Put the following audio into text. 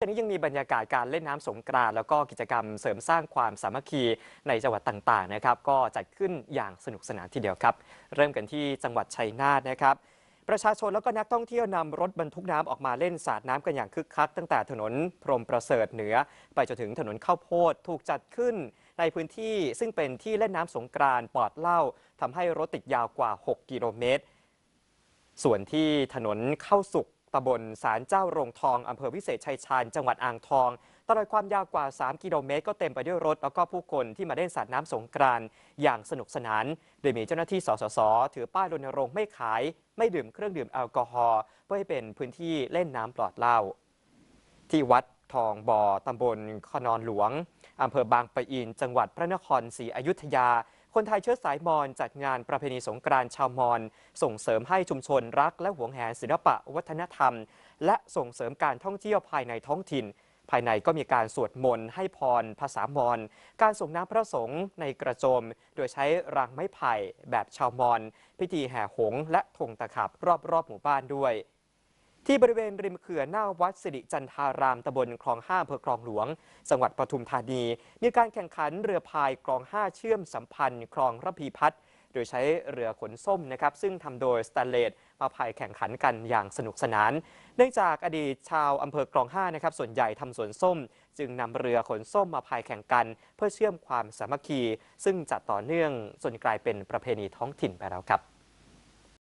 ตอนนี้ยังมีบรรยากาศการเล่นน้ำสงกรานต์แล้วก็กิจกรรมเสริมสร้างความสามัคคีในจังหวัดต่างๆนะครับ ก็จัดขึ้นอย่างสนุกสนานทีเดียวครับ เริ่มกันที่จังหวัดชัยนาทนะครับ ประชาชนแล้วก็นักท่องเที่ยวนำรถบรรทุกน้ำออกมาเล่นสาดน้ำกันอย่างคึกคัก ตั้งแต่ถนนพรมประเสริฐเหนือ ไปจนถึงถนนข้าวโพดถูกจัดขึ้น ในพื้นที่ซึ่งเป็นที่เล่นน้ำสงกรานต์ปลอดเหล้าทำให้รถติดยาวกว่า 6 กิโลเมตรส่วนที่ถนนเข้าสุก ตำบลสารเจ้าโรงทองอำเภอวิเศษชัยชาญจังหวัดอ่างทอง ตลอดความยาวกว่า 3 กิโลเมตร ก็เต็มไปด้วยรถ แล้วก็ผู้คนที่มาเล่นสาดน้ำสงกรานอย่างสนุกสนาน โดยมีเจ้าหน้าที่สสส ถือป้ายรณรงค์ไม่ขาย ไม่ดื่มเครื่องดื่มแอลกอฮอล์เพื่อให้เป็นพื้นที่เล่นน้ำปลอดเหล้าที่วัดทองบ่อตำบลขนอนหลวงอำเภอบางปะอิน จังหวัดพระนครศรีอยุธยา คนไทยเชื้อสายมอญจัดงานประเพณีสงกรานต์ชาวมอญส่งเสริมให้ชุมชนรักและหวงแหนศิลปะวัฒนธรรม และส่งเสริมการท่องเที่ยวภายในท้องถิ่น ภายในก็มีการสวดมนต์ให้พร ภาษามอญการส่งน้ำพระสงฆ์ในกระโจม โดยใช้รางไม้ไผ่แบบชาวมอญพิธีแห่หงส์และธงตะขับรอบๆหมู่บ้านด้วย ที่บริเวณริมเขื่อนหน้าวัดสิริจันทารามตำบลคลองห้าอำเภอคลองหลวง จังหวัดปทุมธานี มีการแข่งขันเรือพายคลองห้าเชื่อมสัมพันธ์คลองระพีพัฒน์โดยใช้เรือขนส้มนะครับ ซึ่งทำโดยสแตนเลสมาพายแข่งขันกันอย่างสนุกสนาน เนื่องจากอดีตชาวอำเภอคลองห้านะครับ ส่วนใหญ่ทำสวนส้ม จึงนำเรือขนส้มมาพายแข่งกัน เพื่อเชื่อมความสามัคคี ซึ่งจัดต่อเนื่องจนกลายเป็นประเพณีท้องถิ่นไปแล้วครับ